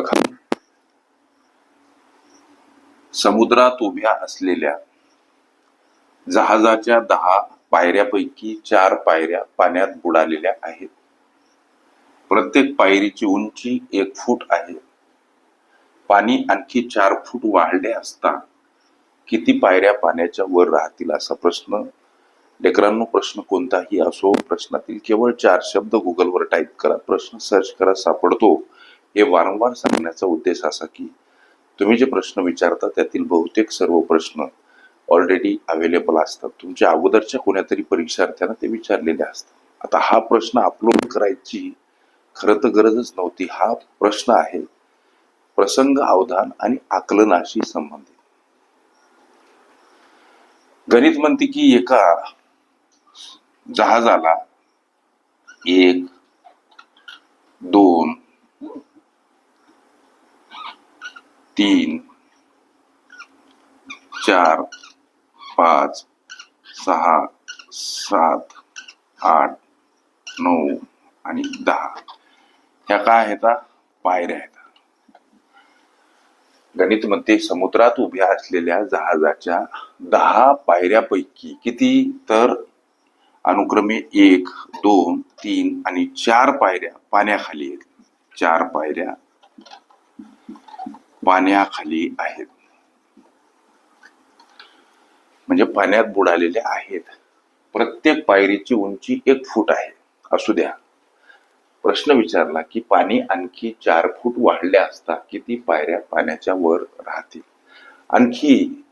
बघा समुद्रात उभ्या असलेल्या जहाजाच्या दहा पायऱ्यापैकी चार पायऱ्या पाण्यात बुडालेल्या आहेत. प्रत्येक पायरीची उंची एक फूट आहे. पाणी आणखी चार फूट वाढले असता किती पायऱ्या पाण्याच्या वर राहतील असा प्रश्न? लेकरांनो प्रश्न कोणताही असो प्रश्नातील केवळ चार शब्द गुगलवर टाईप करा प्रश्न सर्च करा सापडतो. हे वारंवार सांगण्याचा उद्देश असा की तुम्ही जे प्रश्न विचारता त्यातील बहुतेक सर्व प्रश्न ऑलरेडी अवेलेबल असतात. तुमच्या अगोदरच्या कोण्यातरी परीक्षार्थ्यांना ते विचारलेले असतात. आता हा प्रश्न अपलोड करायची खरं तर गरजच नव्हती. हा प्रश्न आहे प्रसंग अवधान आणि आकलनाशी संबंधित. गणित म्हणते की एका जहाजाला एक दोन तीन चार पाच सहा सात आठ नऊ आणि दहा. ह्या काय आहेत पायऱ्या आहेत. गणित मध्ये समुद्रात उभ्या असलेल्या जहाजाच्या दहा पायऱ्यापैकी किती तर अनुक्रमे एक दोन तीन आणि चार पायऱ्या पाण्याखाली आहेत. चार पायऱ्या पाण्याखाली आहेत. म्हणजे पाण्यात बुडालेले आहेत. प्रत्येक पायरीची उंची एक फूट आहे. असू द्या. प्रश्न विचारला की पाणी आणखी चार फूट वाढले असता किती पायऱ्या पाण्याच्या वर राहतील? आणखी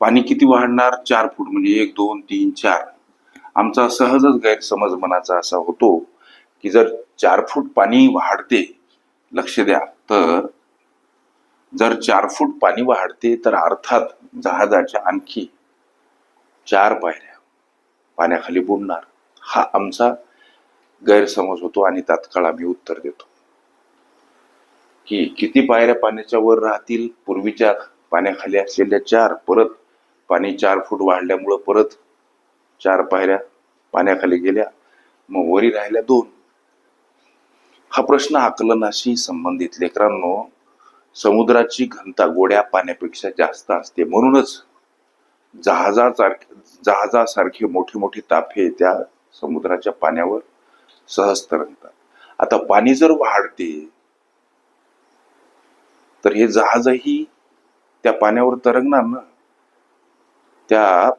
पाणी किती वाढणार? चार फूट म्हणजे एक दोन तीन चार. आमचा सहजच गैरसमज मनाचा असा होतो की जर चार फूट पाणी वाढते लक्ष द्या तर जर चार फूट पाणी वाढते तर अर्थात जहाजाच्या आणखी चार पायऱ्या पाण्याखाली बुडणार. हा आमचा गैरसमज होतो आणि तात्काळ आम्ही उत्तर देतो. की किती पायऱ्या पाण्याच्या वर राहतील? पूर्वीच्या पाण्याखाली असलेल्या चार परत पाणी चार फूट वाढल्यामुळं परत चार पायऱ्या पाण्याखाली गेल्या मग वरी राहिल्या दोन. हा प्रश्न आकलनाशी संबंधित लेकरांनो समुद्राची घनता गोड्या पाण्यापेक्षा जास्त असते. म्हणूनच जहाजासारखे जहाजासारखे मोठे मोठे ताफे त्या समुद्राच्या पाण्यावर सहज तरंगतात आता पाणी जर वाढते तर हे जहाजही त्या पाण्यावर तरंगणार ना? त्या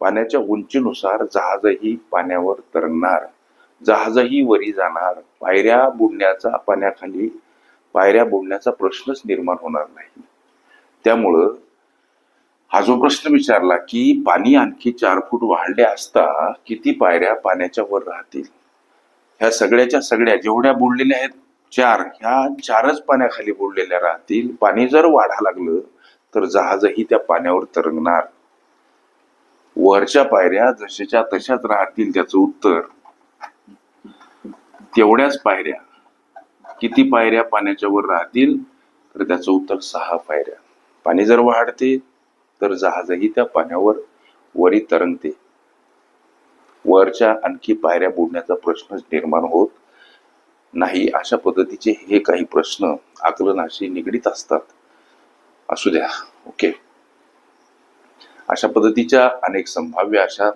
पाण्याच्या उंचीनुसार जहाजही पाण्यावर तरंगणार जहाजही वरी जाणार. पायऱ्या बुडण्याचा पाण्याखाली पायऱ्या बुडण्याचा प्रश्नच निर्माण होणार नाही. त्यामुळं हा जो प्रश्न विचारला की पाणी आणखी चार फूट वाढले असता किती पायऱ्या पाण्याच्या वर राहतील? ह्या सगळ्याच्या सगळ्या जेवढ्या बुडलेल्या आहेत चार ह्या चारच पाण्याखाली बुडलेल्या राहतील. पाणी जर वाढा लागलं तर जहाजही त्या पाण्यावर तरंगणार. वरच्या पायऱ्या जशाच्या तशाच राहतील त्याचं उत्तर. तेवढ्याच पायऱ्या. किती पायऱ्या पाण्याच्या वर राहतील तर त्याचं उत्तर सहा पायऱ्या. पाणी जर वाढते तर जहाजही त्या पाण्यावर वरी तरंगते. वरच्या आणखी पायऱ्या बुडण्याचा प्रश्नच निर्माण होत नाही. अशा पद्धतीचे हे काही प्रश्न आकलनाशी निगडीत असतात. असू द्या. ओके. अशा पद्धतीच्या अनेक संभाव्य अशा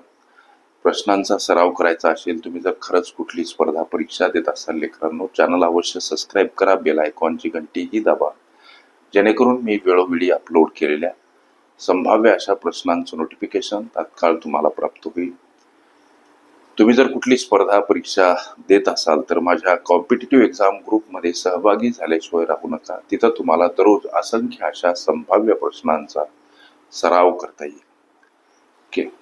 प्रश्नांचा सराव करायचा असेल तुम्ही जर खरंच कुठली स्पर्धा परीक्षा देत असाल लेकरांनो चॅनल अवश्य सबस्क्राईब करा बेल आयकॉनची घंटी ही दाबा. जेणेकरून मी वेळोवेळी अपलोड केलेल्या संभाव्य अशा प्रश्नांचं नोटिफिकेशन तात्काळ तुम्हाला प्राप्त होईल. तुम्ही जर कुठली स्पर्धा परीक्षा देत असाल तर माझ्या कॉम्पिटेटिव्ह एक्झाम ग्रुपमध्ये सहभागी झाल्याशिवाय राहू नका. तिथं तुम्हाला दररोज असंख्य अशा संभाव्य प्रश्नांचा सराव करता येईल. ओके